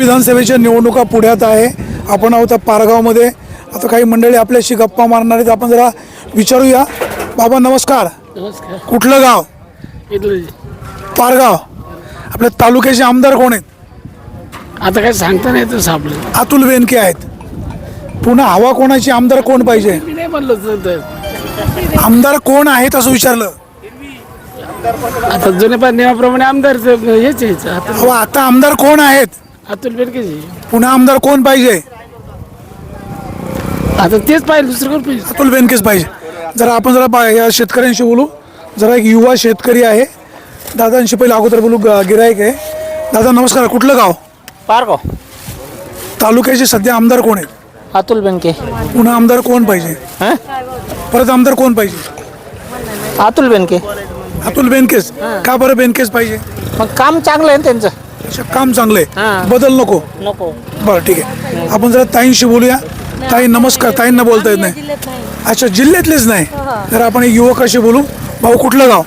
विधानसभेच्या निवडणुका पुढ्यात आहे. आपण आहोत पारगावमध्ये. आता काही मंडळी आपल्याशी गप्पा मारणार आहेत. आपण जरा विचारूया. बाबा नमस्कार. नमस्कार. कुठलं गाव? पारगाव. आपल्या तालुक्याचे आमदार कोण आहेत? आता काय सांगता नाही येतं सापडलं अतुल बेनके आहेत. पुन्हा हवा कोणाची? आमदार कोण पाहिजे? मी नाही म्हणलं तर आमदार कोण आहेत असं विचारलं. आता जुन्या पा नियमाप्रमाणे आमदार हेच आता आमदार कोण आहेत? अतुल बेनकेजी पुन्हा आमदार कोण पाहिजे? आता तेच पाहिजे दुसरं कोण पाहिजे? अतुल बेनकेच पाहिजे. जरा आपण जरा बा- या शेतकऱ्यांशी बोलू. जरा एक युवा शेतकरी आहे. दादांशी पहिले अगोदर बोलू ग- गिराईक आहे. दादा नमस्कार. कुठलं गाव? पारगाव. तालुक्याचे सध्या आमदार कोण आहेत? अतुल बेनके पुन्हा आमदार कोण पाहिजे? हं? परत आमदार कोण पाहिजे? अतुल बेनके अतुल बेनकेस का बरं बेनकेस पाहिजे? मग काम चांगलं आहे ना त्यांचं? अच्छा काम चांगलं हां. आहे बदल नको. नको. बरं ठीक आहे. आपण जरा ताईंशी बोलूया. ताई नमस्कार. ताईंना बोलता येत नाही. अच्छा जिल्ह्यातलेच नाही. तर आपण एक युवकाशी बोलू. भाऊ कुठलं गाव?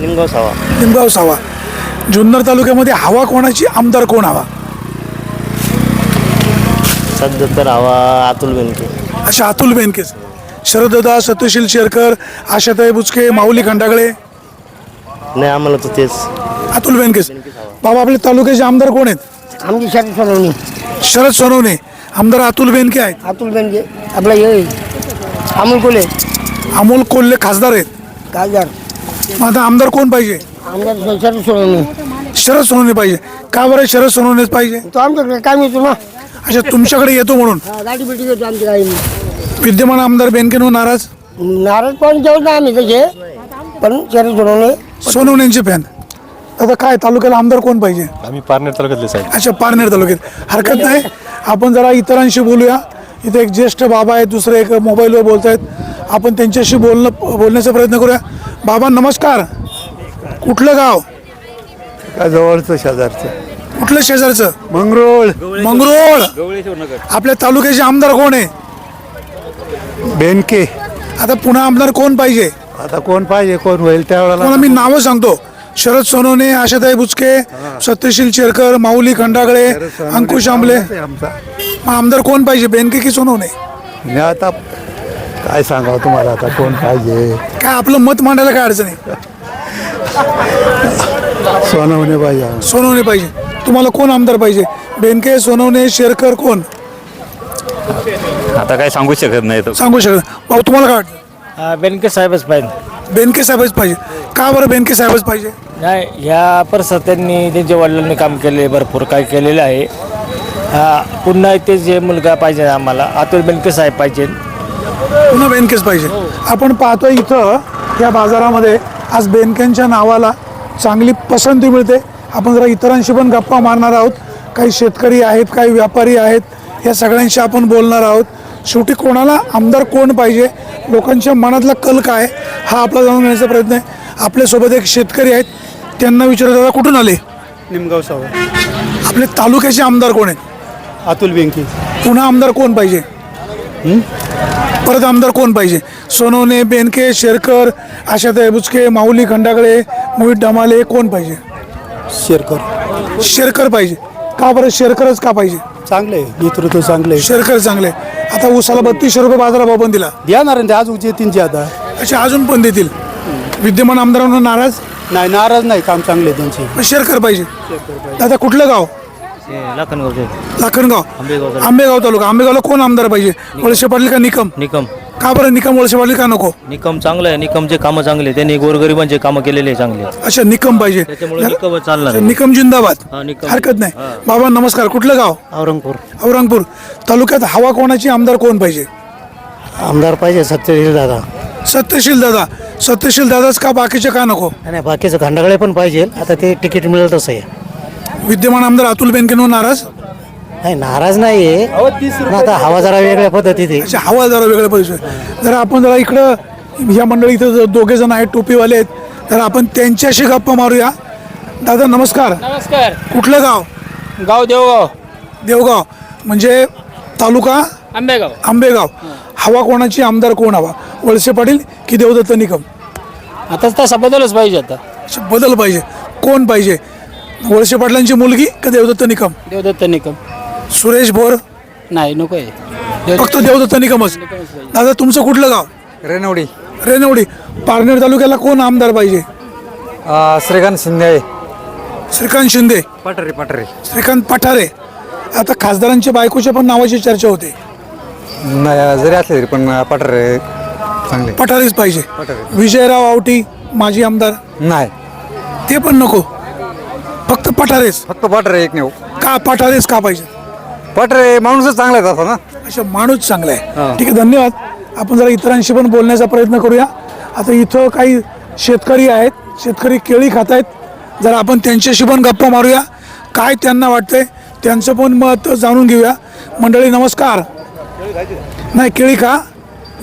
निमगाव सावा. निमगाव सावा. जुन्नर तालुक्यामध्ये हवा कोणाची? आमदार कोण हवा? सध्या तर हवा अतुल बेनके. अच्छा अतुल बेनकेस शरददा सत्यशील शेरकर आशाताई बुचके माऊली खंडागळे. नाही आम्हाला तर तेच. अतुल बेनकेस बाबा आपले तालुक्याचे आमदार कोण आहेत? आमची शरद सोनवणी. शरद सोनवणे. आमदार अतुल बेनके आहेत. अतुल बेनके आपला हे अमोल कोले अमोल कोल्हे खासदार आहेत. खासदार. मग आता आमदार कोण पाहिजे? आमदार शरद सोनवणी. शरद सोनवणे पाहिजे. का बरं शरद सोनवणेच पाहिजे? तो आमच्याकडे काय मिळतो ना. अच्छा तुमच्याकडे येतो म्हणून. गाडी बिटी घेतो आमच्या काही विद्यमान आमदार बेनकेनो नाराज? नारळ पण जेवत नाही आम्ही तसे. पण शरद सोनवणे. सोनवण्यांचे फॅन. आता काय तालुक्याला आमदार कोण पाहिजे? आम्ही पारनेर तालुक्यातले साहेब. अच्छा पारनेर तालुक्यात. हरकत नाही. आपण जरा इतरांशी बोलूया. इथे एक ज्येष्ठ बाबा आहेत दुसरे एक मोबाईलवर बोलत आहेत आपण त्यांच्याशी बोलणं बोलण्याचा प्रयत्न करूया. बाबा नमस्कार. कुठलं गाव? का जवळचं शेजारचं. कुठलं शेजारचं? मंगरोळ. मंगरोळ. आपल्या तालुक्याचे आमदार कोण आहे? बेनके. आता पुन्हा आमदार कोण पाहिजे? आता कोण पाहिजे कोण होईल त्यावेळेला तुम्हाला मी नावं सांगतो. शरद सोनवणे आशाताई बुचके सत्यशील शेरकर माऊली खंडागळे अंकुश आंबले. मग आमदार कोण पाहिजे? बेनके की सोनवणे? आणि आता काय सांगावं तुम्हाला आता? कोण पाहिजे? काय आपलं मत मांडायला काय अडचण आहे? सोनवणे पाहिजे. सोनवणे पाहिजे. तुम्हाला कोण आमदार पाहिजे? बेनके सोनवणे शेरकर कोण? आता काय सांगू शकत नाही तो. सांगू शकत भाऊ तुम्हाला काय वाटतं? बेनके साहेबच पाहिजे. बेनके साहेबच पाहिजे. का बरं बेनके साहेबच पाहिजे? नाही ह्या परिसरात त्यांनी त्यांच्या वडिलांनी काम केले भरपूर काय केलेलं आहे. हा पुन्हा ते जे मुलगा पाहिजे आम्हाला अतुल बेनके साहेब पाहिजे. पुन्हा बेनकेच पाहिजे. आपण पाहतोय इथं या बाजारामध्ये आज बेनकेंच्या नावाला चांगली पसंती मिळते. आपण जरा इतरांशी पण गप्पा मारणार आहोत. काही शेतकरी आहेत काही व्यापारी आहेत या सगळ्यांशी आपण बोलणार आहोत. शेवटी कोणाला आमदार कोण पाहिजे? लोकांच्या मनातला कल काय हा आपला जाणून घेण्याचा प्रयत्न आहे. आपल्यासोबत एक शेतकरी आहेत त्यांना विचारत दादा कुठून आले? निमगाव सावा आपले तालुक्याचे आमदार कोण आहेत? अतुल बेनके पुन्हा आमदार कोण पाहिजे? परत आमदार कोण पाहिजे? सोनवणे बेनके शेरकर आशाताई बुचके माऊली खंडागळे मोहित डमाले कोण पाहिजे? शेरकर. शेरकर पाहिजे. का बरं? शेरकरच का पाहिजे? चांगले नेतृत्व चांगले. शेरकर चांगले. आता उसाला बत्तीसशे रुपये बाजाराभाव पण दिला. देणार ते आज येतील आता. असे अजून पण देतील. विद्यमान आमदारांना नाराज? नाही नाराज नाही काम चांगले त्यांचे. पण शेरकर पाहिजे. दादा कुठलं गाव? लाखनगाव. आंबेगाव तालुका. आंबेगावला कोण आमदार पाहिजे? वळसे पाटील का निकम? निकम. का बरं निकम वळसे पाटील का नको? निकम चांगलं आहे. निकमचे कामं चांगले त्यांनी गोरगरिबांचे कामं केलेले आहे चांगले. अच्छा निकम पाहिजे. त्याच्यामुळे निकमच चालणार आहे. निकम जिंदाबाद. हा, निकम. हरकत नाही. बाबा नमस्कार. कुठलं गाव? औरंगपूर. औरंगपूर. तालुक्यात हवा कोणाची? आमदार कोण पाहिजे? आमदार पाहिजे सत्यशील दादा. सत्यशील दादा. सत्यशील दादाच का बाकीचे का नको? नाही बाकीचं खंडागळे पण पाहिजे. आता ते तिकीट मिळेल तसं आहे. विद्यमान आमदार अतुल बेनकेनो नाराज. नाही नाराज नाही आहे पण आता हवा जरा वेगळ्या पद्धतीत आहे हवा जरा वेगळं पाहिजे जरा आपण जरा इकडं या मंडळी इथं दोघे जण आहेत टोपीवाले आहेत तर आपण त्यांच्याशी गप्पा मारूया. दादा नमस्कार. नमस्कार. कुठलं गाव? गाव देवगाव. देवगाव. म्हणजे तालुका? आंबेगाव. आंबेगाव. हवा कोणाची आमदार कोण हवा? वळसे पाटील की देवदत्त निकम? आता तसा बदलच पाहिजे आता. बदल पाहिजे. कोण पाहिजे? वळसे पाटलांची मुलगी का देवदत्त निकम? देवदत्त निकम. सुरेश भोर नाही नको आहे फक्त देवदत्त निकमच. दादा तुमचं कुठलं गाव? रेनवडी. रेनवडी. पारनेर तालुक्याला कोण आमदार पाहिजे? श्रीकांत शिंदे. श्रीकांत शिंदे. पटरे पटरे. श्रीकांत पठारे. आता खासदारांच्या बायकोच्या पण नावाची चर्चा होते. नाही जरी असले तरी पण पटरे चांगले. पठारेच पाहिजे. विजयराव आवटी माजी आमदार. नाही. ते पण नको. फक्त पठारेच. फक्त पटरे एक नेऊ. का पठारेच का पाहिजे? पटरे माणूसच चांगला आहे तसा ना? अच्छा माणूस चांगला आहे. ठीक आहे धन्यवाद. आपण जरा इतरांशी पण बोलण्याचा प्रयत्न करूया. आता इथं काही शेतकरी आहेत शेतकरी केळी खात आहेत. जरा आपण त्यांच्याशी पण गप्पा मारूया. काय त्यांना वाटतंय त्यांचं पण मत जाणून घेऊया. मंडळी नमस्कार. नाही केळी खा.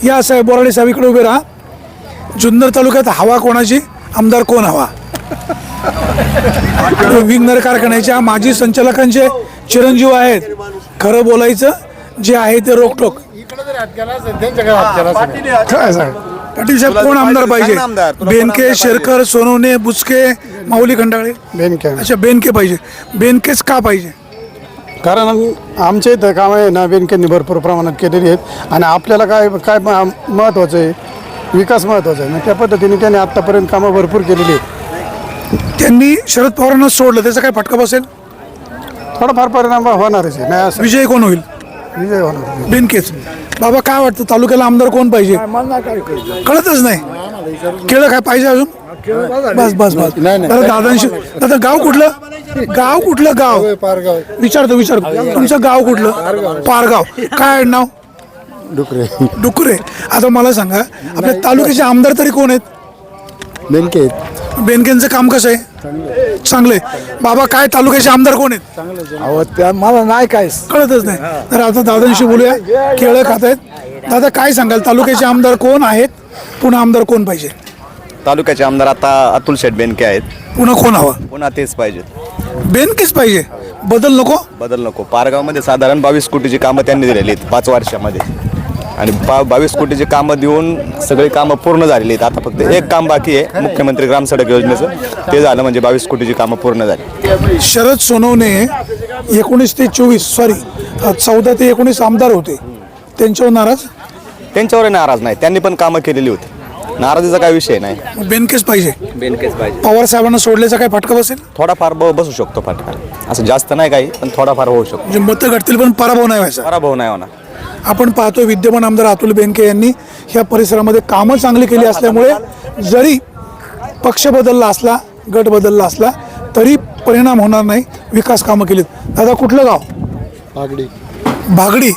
या साहेब बोराडे साहेब इकडे उभे राहा. जुन्नर तालुक्यात हवा कोणाची? आमदार कोण हवा? विंगनर कारखान्याच्या माजी संचालकांचे चिरंजीव आहेत. खरं बोलायचं जे आहे ते रोकटोक काय सांग? पाटील साहेब कोण आमदार पाहिजे? बेनके शेरकर सोनवणे बुचके माऊली खंडाळे? बेनके. अच्छा बेनके पाहिजे. बेनकेच का पाहिजे? कारण आमच्या इथं कामं आहे ना बेनकेंनी भरपूर प्रमाणात केलेली आहेत. आणि आपल्याला काय काय महत्त्वाचं आहे? विकास महत्त्वाचा आहे. मग त्या पद्धतीने त्यांनी आत्तापर्यंत कामं भरपूर केलेली आहेत. त्यांनी शरद पवारांना सोडलं त्याचा काय फटका बसेल? थोडाफार परिणाम होणारच आहे. नाही असं विजय कोण होईल? विजय होणार बेनकेच. बाबा काय वाटतं? तालुक्याला आमदार कोण पाहिजे? कळतच नाही. केळं काय पाहिजे अजून? बस बस बस. दादा दादांशी दादा गाव कुठलं? गाव कुठलं गाव? विचारतो विचारतो. तुमचं गाव कुठलं? पारगाव काय नाव? डुकरे. डुकरे. आता मला सांगा आपल्या तालुक्याचे आमदार तरी कोण आहेत? बेनके बेनकेंचं काम कसं आहे? चांगलं. आहे बाबा काय तालुक्याचे आमदार कोण आहेत? मला नाही काय. कळतच नाही. तर आता दादांशी बोलूया. केळं खात आहेत. दादा काय सांगाल? तालुक्याचे आमदार कोण आहेत? पुन्हा आमदार कोण पाहिजे? तालुक्याचे आमदार आता अतुल शेठ बेनके आहेत. पुन्हा कोण हवा? पुन्हा तेच पाहिजेत बेनकेच पाहिजे? बदल नको? बदल नको. पारगावमध्ये साधारण बावीस कोटीची कामं त्यांनी दिलेली आहेत पाच वर्षामध्ये. आणि बा बावीस कोटीची कामं देऊन सगळी कामं पूर्ण झालेली आहेत. आता फक्त एक काम बाकी आहे मुख्यमंत्री ग्राम सडक योजनेचं. ते झालं म्हणजे बावीस कोटीची कामं पूर्ण झाली. शरद सोनवणे एकोणीस ते चोवीस सॉरी चौदा ते एकोणीस आमदार होते. त्यांच्यावर नाराज? त्यांच्यावर नाराज नाही. त्यांनी पण कामं केलेली होती. नाराजीचा काय विषय नाही. बेनकेच पाहिजे. बेनकेच पाहिजे. पवार साहेबांना सोडल्याचा काय फटका बसेल? थोडाफार बसू शकतो फटका. असं जास्त नाही काही पण थोडाफार होऊ शकतो. म्हणजे मतं घडतील पण पराभव नाही व्हायचा. पराभव नाही होणार. आपण पाहतो विद्यमान आमदार अतुल बेनके यांनी ह्या परिसरामध्ये कामं चांगली केली असल्यामुळे जरी पक्ष बदलला असला गट बदलला असला तरी परिणाम होणार नाही विकास कामं केलीत. दादा कुठलं गाव? पागडी भागडी.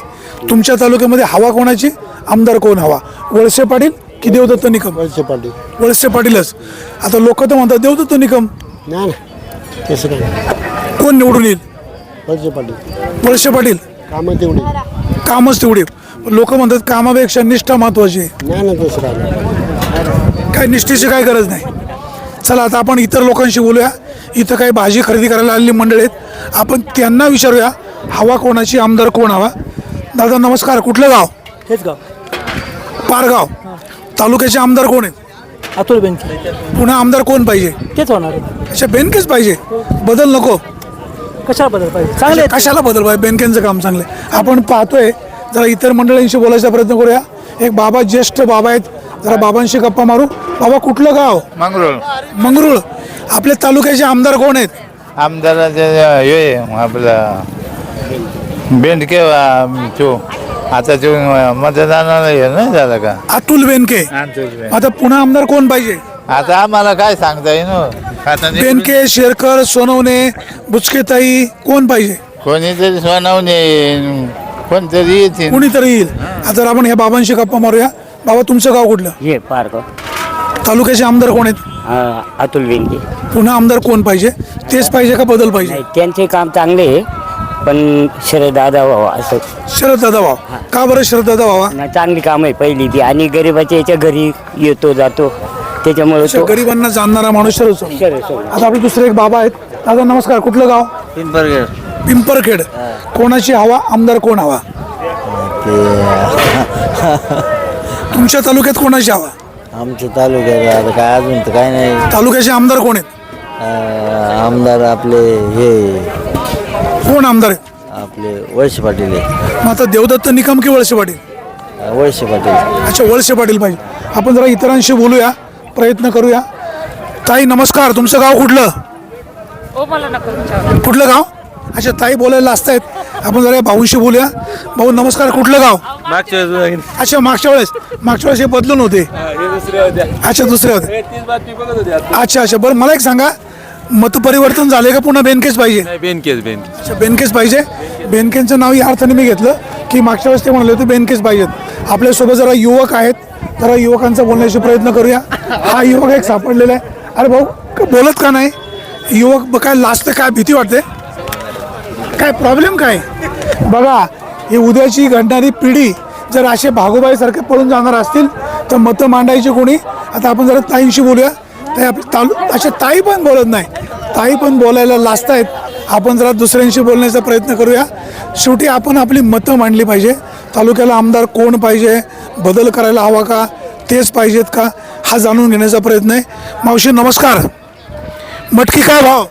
तुमच्या तालुक्यामध्ये हवा कोणाची? आमदार कोण हवा? वळसे पाटील की देवदत्त निकम? वळसे पाटील. वळसे पाटीलच. आता लोक तर म्हणतात देवदत्त निकम. नाही ना तसं काय कोण निवडून येईल? वळसे पाटील. वळसे पाटील. कामं तेवढी. कामच तेवढे. लोक म्हणतात कामापेक्षा निष्ठा महत्वाची आहे. नाही ना काय निष्ठेची काय गरज नाही. चला आता आपण इतर लोकांशी बोलूया. इथं काही भाजी खरेदी करायला आलेली मंडळी आहेत. आपण त्यांना विचारूया हवा कोणाची आमदार कोण हवा? दादा नमस्कार. कुठलं गाव? हेच गाव. पारगाव. तालुक्याचे आमदार कोण आहेत? अतुल बेनके. पुन्हा आमदार कोण पाहिजे? तेच होणार. अच्छा बेनकेच पाहिजे. बदल नको. कशा बदल पाहिजे? चांगले कशाला बदल पाहिजे? बेनकेंचं काम चांगलं आहे. आपण पाहतोय जरा इतर मंडळींशी बोलायचा प्रयत्न करूया. एक बाबा ज्येष्ठ बाबा आहेत. जरा बाबांशी गप्पा मारू. बाबा कुठलं गाव? मंगरूळ. मंगरुळ. आपल्या तालुक्याचे आमदार कोण आहेत? आमदाराचे हे आपलं बेंडके तो आता तो मतदानाला हे नाही झालं का? अतुल बेनके. आता पुन्हा आमदार कोण पाहिजे? आता आम्हाला काय सांगता येईल हो? बेनके शेरकर सोनवणे बुचकेताई कोण पाहिजे? कोणीतरी सोनावणे कोणतरी येतील. कुणीतरी येईल. आता आपण ह्या बाबांशी गप्पा मारूया. बाबा तुमचं गाव कुठलं? हे पार्क तालुक्याचे आमदार कोण आहेत? अतुल बेनके. पुन्हा आमदार कोण पाहिजे? तेच पाहिजे का बदल पाहिजे? त्यांचे काम चांगले आहे पण शरदादा व्हावा असं. शरद दादा भाव का बरं शरद दादा भावा नाही चांगली काम आहे पहिली ती आणि गरिबाच्या याच्या घरी येतो जातो. त्याच्यामुळे तो गरिबांना जाणणारा माणूस शरद. आता आपले दुसरे एक बाबा आहेत. दादा नमस्कार. कुठलं गाव? पिंपरखेड. कोणाची हवा? आमदार कोण हवा? तुमच्या तालुक्यात कोणाची हवा? आमच्या तालुक्यात आता काय अजून तर काय नाही. तालुक्याचे आमदार कोण आहेत? आमदार आपले हे कोण आमदार आपले वळसे पाटील आहे. मग आता देवदत्त निकम की वळसे पाटील? वळसे पाटील. अच्छा वळसे पाटील पाहिजे. आपण जरा इतरांशी बोलूया. प्रयत्न करूया. ताई नमस्कार. तुमचं गाव कुठलं? कुठलं गाव? अच्छा ताई बोलायला असतायत आपण जरा भाऊंशी बोलूया. भाऊ नमस्कार. कुठलं गाव? अच्छा मागच्या वेळेस. मागच्या वेळेस हे बदलून होते. अच्छा दुसरे होते. अच्छा अच्छा. बरं मला एक सांगा. मतपरिवर्तन झाले का पुन्हा बेनकेच पाहिजे? बेनकेस बेनकेस. अच्छा बेनकेच पाहिजे. बेनकेंचं नाव या अर्थाने मी घेतलं की मागच्या वेळेस ते म्हणाले होते बेनकेच पाहिजेत. आपल्यासोबत जरा युवक आहेत. जरा युवकांचा बोलण्याचा प्रयत्न करूया. हा युवक एक सापडलेला आहे. अरे भाऊ बोलत का नाही? युवक ब- काय लास्ट काय भीती वाटते? काय प्रॉब्लेम काय? बघा ही उद्याची घडणारी पिढी जर असे भागोबाईसारखे पळून जाणार असतील तर मतं मांडायची कोणी? आता आपण जरा ताईंशी बोलूया. ताई आपली तालु अशा ताई पण बोलत नाही. ताई पण बोलायला लाजत आहेत आपण जरा दुसऱ्यांशी बोलण्याचा प्रयत्न करूया. शेवटी आपण आपली मतं मांडली पाहिजे. तालुक्याला आमदार कोण पाहिजे? बदल करायला हवा का? तेच पाहिजेत का? हा जाणून घेण्याचा प्रयत्न आहे. मावशी नमस्कार. मटकी काय भाव?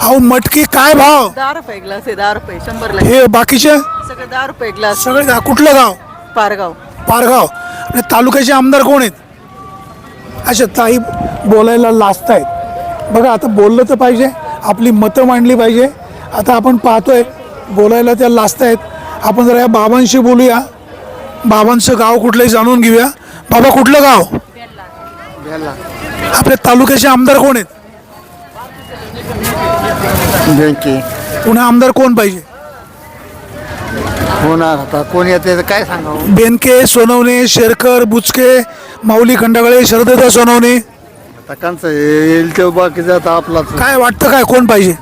अहो मटकी काय भाव? दहा रुपये ग्लास आहे दहा रुपये शंभरला हे बाकीचे? सगळं दहा रुपये ग्लास सगळे गा- कुठलं गाव? पारगाव. पारगाव. आणि तालुक्याचे आमदार कोण आहेत? अच्छा ताई बोलायला लाजत आहेत बघा आता बोललं तर पाहिजे. आपली मतं मांडली पाहिजे. आता आपण पाहतोय बोलायला त्या लाजत आहेत आपण जरा या बाबांशी बोलूया. बाबांचं गाव कुठलंही जाणून घेऊया. बाबा कुठलं गाव? आपल्या तालुक्याचे आमदार कोण आहेत? पुन्हा आमदार कोण पाहिजे? होणार आता? कोण येते काय सांगावं? बेनके सोनवणे शेरकर बुचके माऊली खंडागळे शरदत्ता सोनवणे. येईल ते बाकीचं आता आपलाच. काय वाटतं काय? कोण पाहिजे?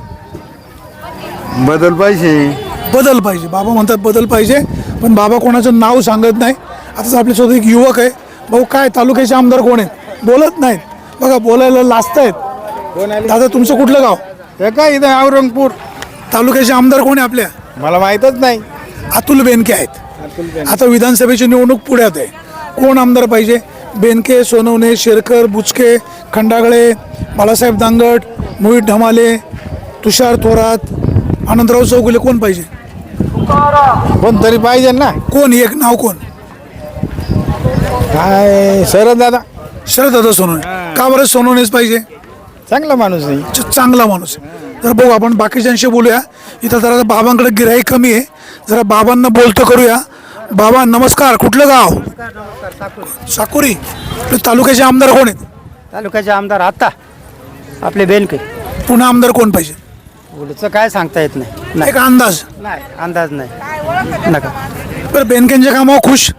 बदल पाहिजे. बदल पाहिजे. बाबा म्हणतात बदल पाहिजे पण बाबा कोणाचं नाव सांगत नाही. आता आपल्यासोबत एक युवक आहे. भाऊ काय तालुक्याचे आमदार कोण आहेत? बोलत नाहीत. बघा बोलायला लाजत आहेत. दादा तुमचं कुठलं गाव? हे काय इथं औरंगपूर. तालुक्याचे आमदार कोण आहे आपल्या? मला माहीतच नाही. अतुल बेनके आहेत. आता विधानसभेची निवडणूक पुढ्यात आहे. कोण आमदार पाहिजे? बेनके सोनवणे शेरकर बुचके खंडागळे बाळासाहेब दांगट मोहित ढमाले तुषार थोरात आनंदराव चौगुले कोण पाहिजे? पण तरी पाहिजे ना. कोण एक नाव कोण? काय शरद दादा. शरद दादा सोनवणे. का बरं सोनवणेच पाहिजे? चांगला माणूस नाही च- चांगला माणूस आहे. तर बघू आपण बाकीच्यांशी बोलूया. इथं जरा बाबांकडे गिराईक कमी आहे. जरा बाबांना बोलतो करूया. बाबा नमस्कार. कुठलं गाव? साकुरी. तालुक्याचे आमदार कोण आहेत? तालुक्याचे आमदार आता आपले बेनके. पुन्हा आमदार कोण पाहिजे? पुढचं काय सांगता येत नाही. एक अंदाज. नाही अंदाज नाही. नका. तर बेनकेंच्या कामावर खुश?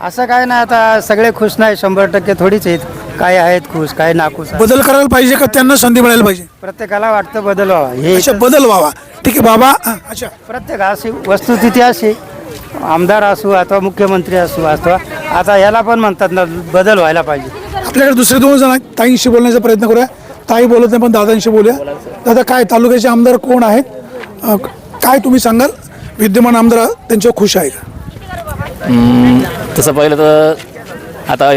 असं काय नाही आता सगळे खुश नाही शंभर टक्के थोडीच आहेत. काय आहेत खुश काय नाखुश आहेत. बदल करायला पाहिजे का त्यांना संधी मिळायला पाहिजे? प्रत्येकाला वाटतं बदल व्हावा. हे अच्छा बदल व्हावा. ठीक आहे बाबा. हा, अच्छा. प्रत्येक अशी वस्तुस्थिती अशी. आमदार असू अथवा मुख्यमंत्री असू अथवा आता याला पण म्हणतात ना बदल व्हायला पाहिजे. आपल्याकडे दुसरे दोन जण आहेत. ताईंशी बोलण्याचा प्रयत्न करूया. ताई बोलत नाही पण दादांशी बोलूया. दादा काय तालुक्याचे आमदार कोण आहेत? अ, काय तुम्ही सांगाल? विद्यमान आमदार त्यांच्यावर खुश आहे का? तसं पाहिलं तर आता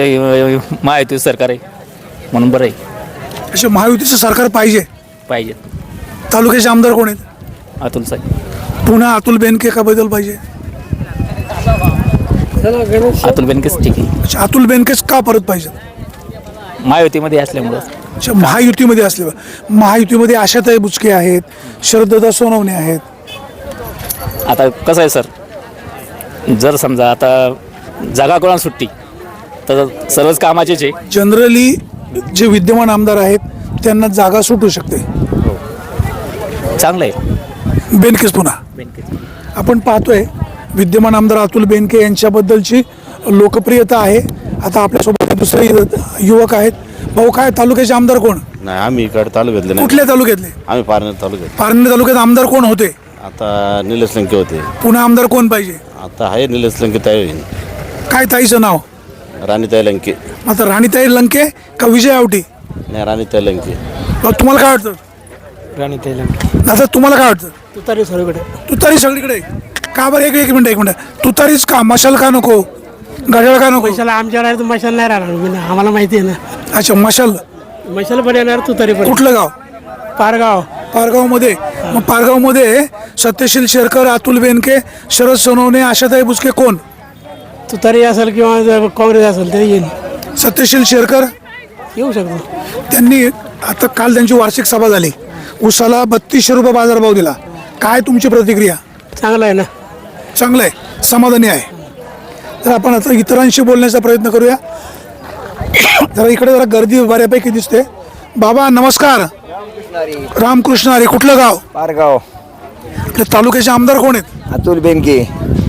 महायुती सरकार आहे म्हणून बरं आहे. असे महायुतीचं सरकार पाहिजे. पाहिजेत तालुक्याचे आमदार कोण आहेत? अतुल साहेब. पुन्हा अतुल बेनके का बदल पाहिजे? अतुल बेनकेच ठीक आहे. अच्छा अतुल बेनकेच का परत पाहिजे? महायुतीमध्ये असल्यामुळं. अच्छा महायुतीमध्ये असले महायुतीमध्ये आशाताई बुचके आहेत शरददादा सोनवणे आहेत. आता कसं आहे सर? जर समजा आता जागा कोणाला सुट्टी तर सर्वच कामाचीच आहे. जनरली जे विद्यमान आमदार आहेत त्यांना जागा सुटू शकते. चांगलं आहे. बेनकेच पुन्हा. आपण पाहतोय विद्यमान आमदार अतुल बेनके यांच्याबद्दलची लोकप्रियता आहे. आता आपल्यासोबत दुसरे युवक आहेत भाऊ काय तालुक्याचे आमदार कोण? नाही आम्ही इकडे तालुक्यातले कुठल्या तालुक्यातले? आम्ही पारनेर तालुक्यात. पारनेर तालुक्यात आमदार कोण होते? आता निलेश लंके होते. पुन्हा आमदार कोण पाहिजे? आता आहे निलेश लंके ताई काय ताईचं नाव? राणीताई लंके. आता राणीताई लंके का विजय आवटी? नाही राणीताई लंके. भाऊ, तुम्हाला काय वाटतं? राणी त्याला दादा तुम्हाला काय वाटतं? तुतारी सगळीकडे. तुतारी सगळीकडे? का बरं? एक एक मिनिट एक मिनिट. तुतारीच का? मशाल का नको? घड्याळ का नको? मशाला आमच्यावर आहे तर मशाल नाही राहणार आम्हाला माहिती आहे ना. अच्छा मशाल. मशाल पण येणार तुतारी पण. कुठलं गाव? पारगाव. पारगावमध्ये. मग पारगावमध्ये सत्यशील शेरकर अतुल बेनके शरद सोनवणे आशाताई बुचके कोण? तुतारी असेल किंवा काँग्रेस असेल तरी येईल. सत्यशील शेरकर? येऊ शकतो. त्यांनी आता काल त्यांची वार्षिक सभा झाली. उसाला बत्तीसशे रुपये बाजारभाव दिला. काय तुमची प्रतिक्रिया? चांगलं आहे ना. चांगलं आहे. समाधानी आहे. तर आपण आता इतरांशी बोलण्याचा प्रयत्न करूया. जरा इकडे जरा गर्दी बऱ्यापैकी दिसते. बाबा नमस्कार. रामकृष्ण अरे कुठलं गाव? पारगाव. आपल्या तालुक्याचे आमदार कोण आहेत? अतुल बेनके.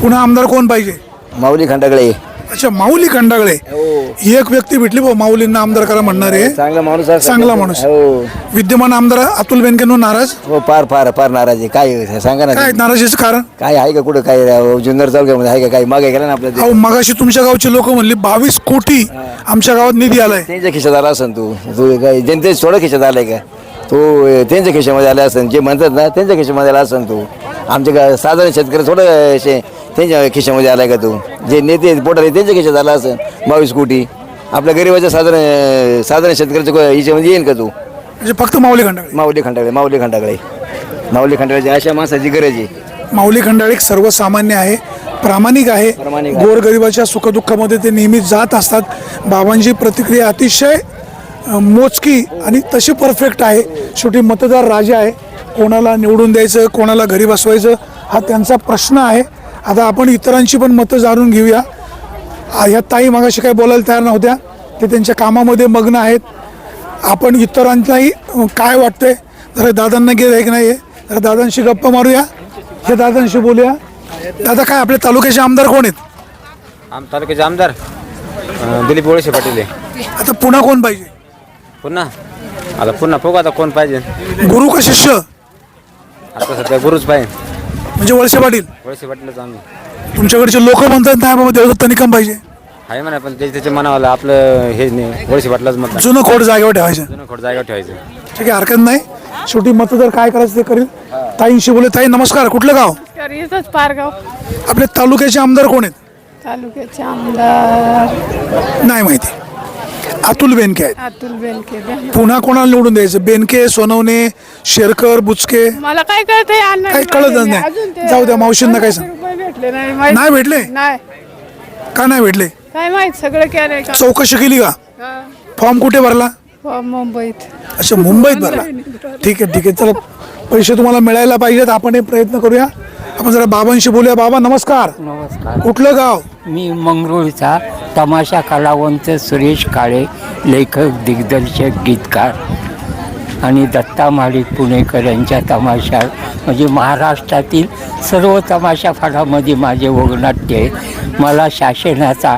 पुन्हा आमदार कोण पाहिजे? माऊली खंडागळे. अच्छा माऊली खंडागळे. एक व्यक्ती भेटली भाऊ माऊलींना आमदार करा म्हणणारे. चांगला माणूस आहे. चांगला माणूस. हो. विद्यमान आमदार अतुल बेनकेंनो नाराज? हो फार फार फार नाराज आहे. काय? सांगा ना काय नाराजीचं कारण? काय आहे का कुठं? काय राव? जुन्नर तालुक्यामध्ये आहे का? काय मागे गेला ना आपल्या अहो मगाशी तुमच्या गावचे लोक म्हणले बावीस कोटी आमच्या गावात निधी आलाय. त्यांच्या खिशात आला असन तू. तू काय जनतेच थोडं खिशात आलाय का? तू अं, त्यांच्या खिशामध्ये आला असन. जे म्हणतात ना त्यांच्या खिशामध्ये आला असन तू. आमच्या गा- साधारण शेतकरी थोडं असे त्यांच्या खिशामध्ये आलाय का तू? जे नेते पोटाले त्यांच्या खिशात आला असन बावीस कोटी. आपल्या गरीबाच्या साधारण साधारण शेतकऱ्याच्या को- हिच्यामध्ये येईन का तू? म्हणजे फक्त माऊली खंडागळे माऊली खंडागळे माऊली खंडागळे माऊली खंडागळे अशा माणसाची गरज आहे. माऊली खंडाळी सर्वसामान्य आहे प्रामाणिक आहे प्रामाणिक आहे. गोरगरिबाच्या सुखदुःखामध्ये ते नेहमी जात असतात. बाबांची प्रतिक्रिया अतिशय अ, मोजकी आणि तशी परफेक्ट आहे. शेवटी मतदार राजा आहे. कोणाला निवडून द्यायचं कोणाला घरी बसवायचं हा त्यांचा प्रश्न आहे. आता आपण इतरांची पण मतं जाणून घेऊया. ह्या ताई मागाशी काही बोलायला तयार नव्हत्या. ते त्यांच्या कामामध्ये मग्न आहेत. आपण इतरांनाही काय वाटतंय? जरा दादांना गेलं आहे की नाही जरा दादांशी गप्पा मारूया. हे दादांशी बोलूया. दादा काय आपल्या तालुक्याचे आमदार कोण आहेत? आम तालुक्याचे आमदार अं, दिलीप वळसे पाटील आहे. आता पुन्हा कोण पाहिजे? पुन्हा? आता पुन्हा बघू आता कोण पाहिजे. गुरु का शिष्य? आता सध्या गुरुच पाहिजे. म्हणजे वळसे पाटील. वळसे पाटीलच आम्ही. तुमच्याकडचे लोक म्हणतात नाही बाबा देवदत्त निकम पाहिजे. आहे म्हणा पण त्याच्या त्याच्या मनावाला आपलं हे नाही वळसे पाटलाच मत जुनं खोड जागेवर ठेवायचं. जुनं खोट जागा ठेवायचं. ठीक आहे हरकत नाही. शेवटी मतदार काय करायचं ते करेल. ताईंशी बोले ताई नमस्कार. कुठलं गाव? इथंच पारगाव. आपल्या तालुक्याचे आमदार कोण आहेत? तालुक्याचे आमदार. नाही माहिती. अतुल बेनके आहेत. अतुल बेनके पुन्हा कोणाला निवडून द्यायचं? बेनके सोनवणे शेरकर बुचके? मला काय कळतंय अण्णा काही कळतच नाही. जाऊ द्या, मावशींना काय सांग. भेटले नाही माहीत नाही भेटले? नाही. का नाही भेटले? काय माहीत सगळं केलंय का? चौकशी केली का? हा. फॉर्म कुठे भरला? हो, मुंबईत. अच्छा मुंबईत भरला. ठीक आहे ठीक आहे. चला पैसे तुम्हाला मिळायला पाहिजेत. आपण हे प्रयत्न करूया. आपण जरा बाबांशी बोलूया. बाबा नमस्कार. नमस्कार. कुठलं गाव? मी मंगरुळचा तमाशा कलावंत सुरेश काळे लेखक दिग्दर्शक गीतकार आणि दत्ता महाडिक पुणेकर यांच्या तमाशा म्हणजे महाराष्ट्रातील सर्व तमाशा फडामध्ये माझे वगनाट्य आहे. मला शासनाचा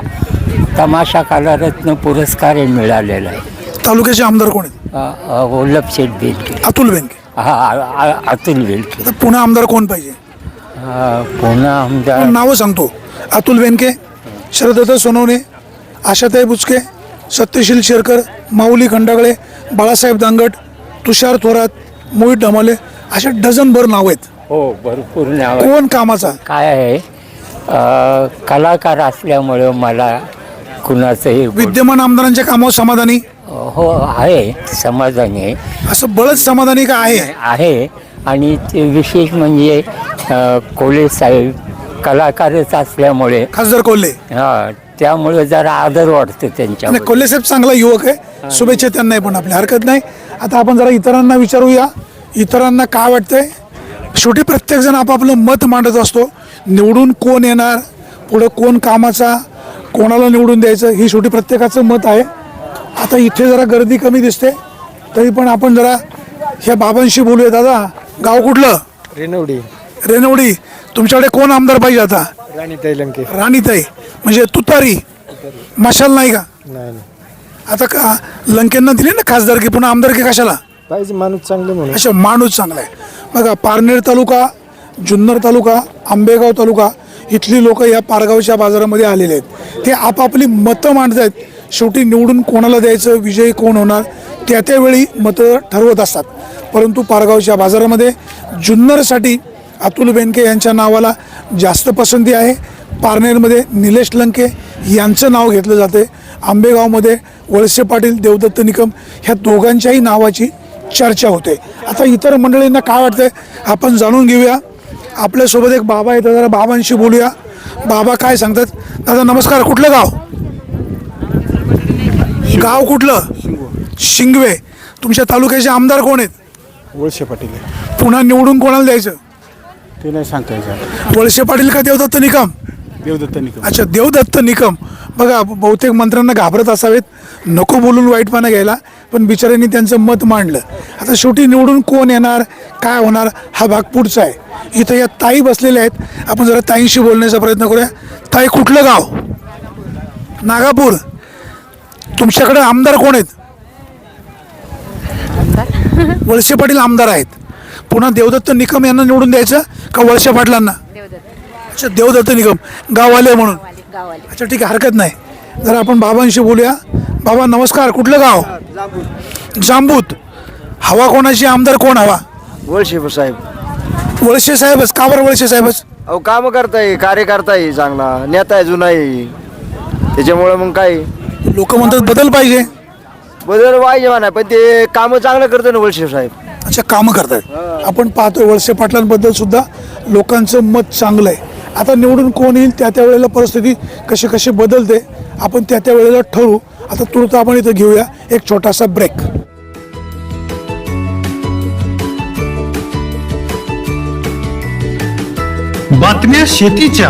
तमाशा कलारत्न पुरस्कारही मिळालेला आहे. तालुक्याचे आमदार कोण आहेत? शेठ बेलके. अतुल बेनके हा अतुल आता पुन्हा आमदार कोण पाहिजे? पुन्हा नावं सांगतो. अतुल बेनके शरदत्त सोनवणे आशाताई बुचके सत्यशील शेरकर माऊली खंडागळे बाळासाहेब दांगट तुषार थोरात मोहित ढमाले असे डझनभर नाव आहेत. हो भरपूर नाव. कोण कामाचा? काय आहे? अ, कलाकार असल्यामुळं मला कुणाचंही विद्यमान आमदारांच्या कामावर समाधानी? हो आहे समाधानी आहे. असं बळच समाधानी का आहे? आहे. आणि ते विशेष म्हणजे अ, कोले साहेब कलाकारच असल्यामुळे. खासदार कोल्हे? हा त्यामुळे जरा आदर वाटतो त्यांच्या नाही कोल्हे साहेब चांगला युवक आहे. शुभेच्छा त्यांनाही पण आपल्या हरकत नाही. आता आपण जरा इतरांना विचारूया. इतरांना काय वाटतंय? शेवटी प्रत्येकजण आपापलं मत मांडत असतो. निवडून कोण येणार? पुढं कोण कामाचा? कोणाला निवडून द्यायचं? ही शेवटी प्रत्येकाचं मत आहे. आता इथे जरा गर्दी कमी दिसते. तरी पण आपण जरा ह्या बाबांशी बोलूया. दादा गाव कुठलं? रेनवडी. रेनवडी. तुमच्याकडे कोण आमदार पाहिजे आता? राणी तैलंके राणीताई. म्हणजे तुतारी. मशाल नाही का? नाही आता का लंकेंना दिली ना खासदारकी? पुन्हा आमदारकी कशाला? पाहिजे माणूस चांगले म्हणून. अशा माणूस चांगला आहे. बघा पारनेर तालुका जुन्नर तालुका आंबेगाव तालुका इथली लोक या पारगावच्या बाजारामध्ये आलेले आहेत. ते आपापली मतं मांडत आहेत शेवटी निवडून कोणाला द्यायचं विजयी कोण होणार त्या त्यावेळी मतं ठरवत असतात. परंतु पारगावच्या बाजारामध्ये जुन्नरसाठी अतुल बेनके यांच्या नावाला जास्त पसंती आहे. पारनेरमध्ये निलेश लंके यांचं नाव घेतलं जाते. आंबेगावमध्ये वळसे पाटील देवदत्त निकम ह्या दोघांच्याही नावाची चर्चा होते. आता इतर मंडळींना काय वाटतंय? आपण जाणून घेऊया. आपल्यासोबत एक बाबा येतात जरा बाबांशी बोलूया. बाबा काय सांगतात? दादा नमस्कार. कुठलं गाव? गाव कुठलं? शिंगवे. तुमच्या तालुक्याचे आमदार कोण आहेत? वळसे पाटील पुन्हा निवडून कोणाला द्यायचं? ते नाही सांगता वळसे पाटील का देवदत्त निकम? देवदत्त निकम. अच्छा देवदत्त निकम. बघा बहुतेक मंत्र्यांना घाबरत असावेत. नको बोलून वाईटपणा घ्यायला पण बिचाऱ्यांनी त्यांचं मत मांडलं. आता शेवटी निवडून कोण येणार काय होणार हा भाग पुढचा आहे. इथं या ताई बसलेल्या आहेत. आपण जरा ताईंशी बोलण्याचा प्रयत्न करूया. ताई कुठलं गाव? नागापूर. तुमच्याकडे आमदार कोण आहेत? वळसे पाटील आमदार आहेत. पुन्हा देवदत्त निकम यांना निवडून द्यायचं का वळसे पाटलांना? अच्छा देवदत्त निकम गाववाले म्हणून. अच्छा ठीक आहे हरकत नाही. जरा आपण बाबांशी बोलूया. बाबा नमस्कार. कुठलं गाव? जांबूत. हवा कोणाची आमदार कोण हवा? वळशे साहेब. वळसे साहेबच. का बरं वळसे साहेबच? अहो काम करताय कार्यकर्ता आहे चांगला. नेता आहे जुना आहे. त्याच्यामुळे मग काय? लोक म्हणतात बदल पाहिजे. बदल पाहिजे म्हणा पण ते कामं चांगलं करतो ना वळशे साहेब. अच्छा कामं करतायत. आपण पाहतोय वळसे पाटलांबद्दल सुद्धा लोकांचं मत चांगलं आहे आता निवडून कोण येईल त्या त्या वेळेला परिस्थिती कशी कशी बदलते आपण त्या त्या वेळेला ठरवू. आता तुरंत आपण इथं घेऊया एक छोटासा ब्रेक बातम्या शेतीच्या.